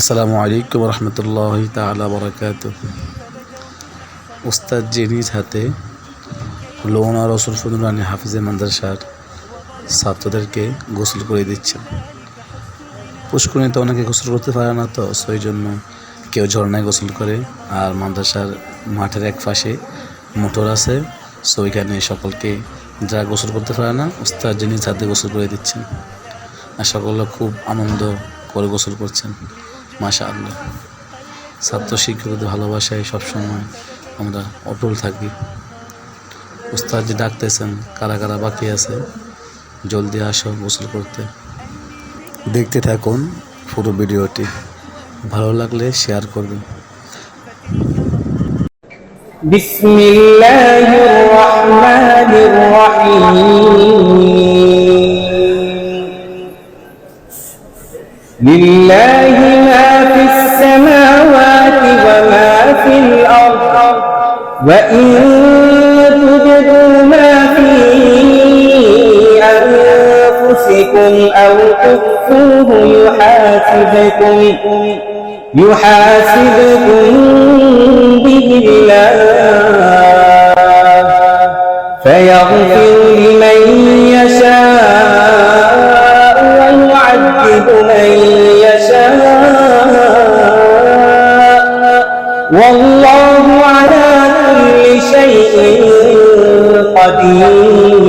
আসসালামু আলাইকুম রহমতুল্লাহ তালা বরকাত উস্তাদ জি নিজ হাতে লোনা রসুল ফজুরানি হাফিজে মাদ্রাসার ছাত্রদেরকে গোসল করে দিচ্ছেন। পুষ্করিণীতে অনেকে গোসল করতে পারে না তো, সেই জন্য কেউ ঝর্ণায় গোসল করে আর মাদ্রাসার মাঠের এক পাশে মোটর আছে, সো সকলকে যারা গোসল করতে পারে না, উস্তাদ যিনি হাতে গোসল করে দিচ্ছেন। আর সকলে খুব আনন্দ করে গোসল করছেন। মাশা আল্লাহ ছাত্র শিক্ষকদের ভালোবাসায় সবসময় আমরা অটল থাকি। উস্তাদ যে ডাকতেছেন কারা কারা বাকি আছে? জলদি আসো গোসল করতে। দেখতে থাকুন পুরো ভিডিওটি। ভালো লাগলে শেয়ার করবেন। বিসমিল্লাহির রহমানির রহিম। لله ما في السماوات وما في الأرض وإن تبدوا ما في أنفسكم أو تخفوه يحاسبكم يحاسبكم به الله والله على كل شيء قدير.